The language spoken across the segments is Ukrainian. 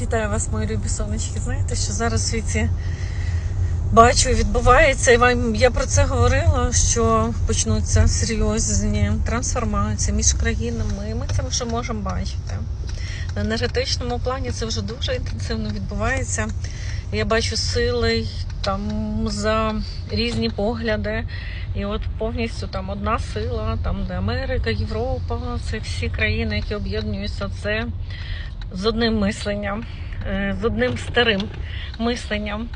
Вітаю вас, мої любі сонечки. Знаєте, що зараз в світі бачу відбувається, і вам я про це говорила, що почнуться серйозні трансформації між країнами, ми це вже можемо бачити. На енергетичному плані це вже дуже інтенсивно відбувається. Я бачу сили там за різні погляди. І от повністю там одна сила, там де Америка, Європа, це всі країни, які об'єднуються, це з одним мисленням, е, з одним старим мисленням,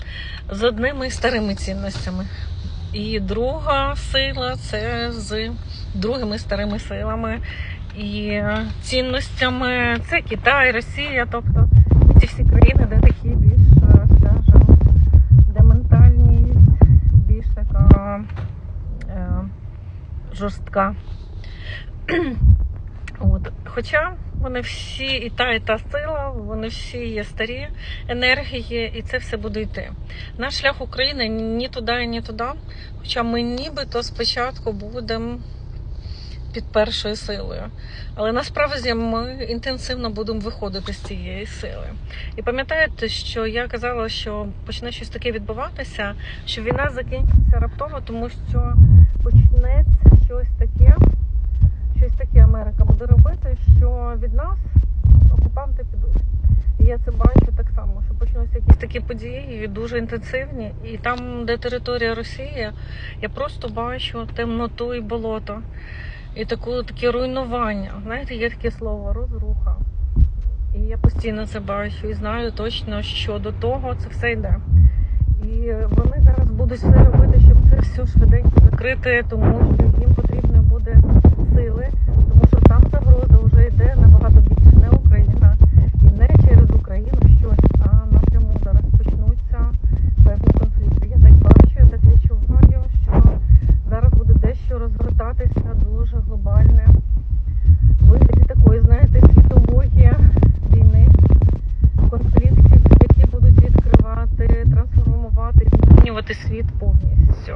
з одними старими цінностями. І друга сила це з другими старими силами і цінностями. Це Китай, Росія, тобто ці всі країни, де такі більш, скажімо, де ментальність більш така е, жорстка. От. Хоча вони всі, і та, і та сила, вони всі є старі енергії, і це все буде йти. Наш шлях України ні туди, ні туди. Хоча ми нібито спочатку будемо під першою силою. Але насправді ми інтенсивно будемо виходити з цієї сили. І пам'ятаєте, що я казала, що почне щось таке відбуватися, що війна закінчиться раптово, тому що почнеться щось таке, я це бачу так само, що почнуться якісь такі події дуже інтенсивні. І там, де територія Росії, я просто бачу темноту і болото. І таку, таке руйнування. Знаєте, є таке слово розруха. І я постійно це бачу і знаю точно, що до того це все йде. І вони зараз будуть все робити, щоб це все швиденько закрити, тому що їм потрібно буде сили, тому що там загроза вже йде набагато більше. Дуже глобальне вигляді такої, знаєте, світової війни, конфліктів, які будуть відкривати, трансформувати, змінювати світ повністю.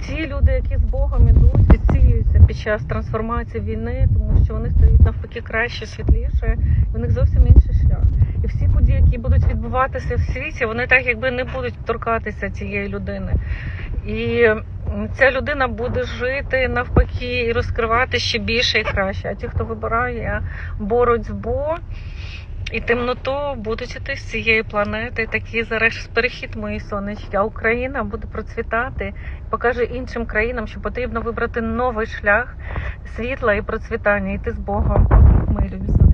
Ці люди, які з Богом ідуть, відсіюються під час трансформації війни, тому що вони стають навпаки краще, світліше, і в них зовсім інший шлях. І всі події, які будуть відбуватися в світі, вони так якби не будуть торкатися цієї людини. І ця людина буде жити навпаки і розкривати ще більше і краще. А ті, хто вибирає боротьбу і темноту, будуть іти з цієї планети. Такий зараз перехід мої сонечки. А Україна буде процвітати, покаже іншим країнам, що потрібно вибрати новий шлях світла і процвітання, йти з Богом. Мої любі.